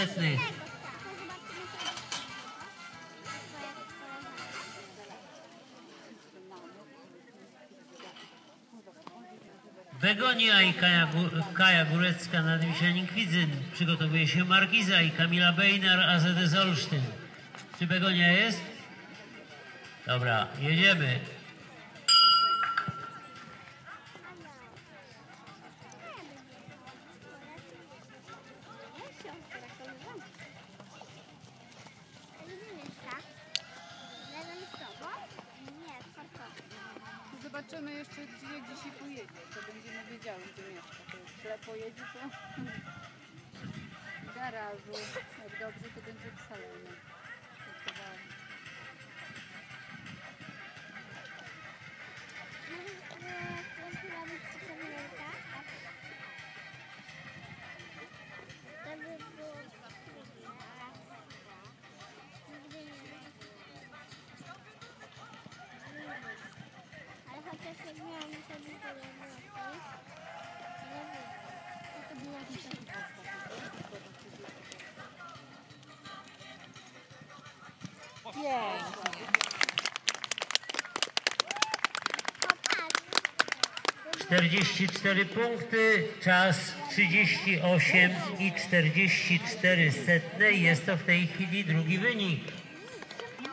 setny. Begonia i Kaja, Kaja Górecka nad Wiślanin Kwidzyn. Przygotowuje się Markiza i Kamila Bejnar, AZS Olsztyn. Czy Begonia jest? Dobra, jedziemy. Zobaczymy jeszcze, gdzie dzisiaj pojedzie. To będziemy wiedziały, gdzie mieszka. To jak źle pojedzie, to garażu. Jak dobrze, Pięknie. Popatrz, 44 punkty, czas 38 i 44 setne. Jest to w tej chwili drugi wynik. No.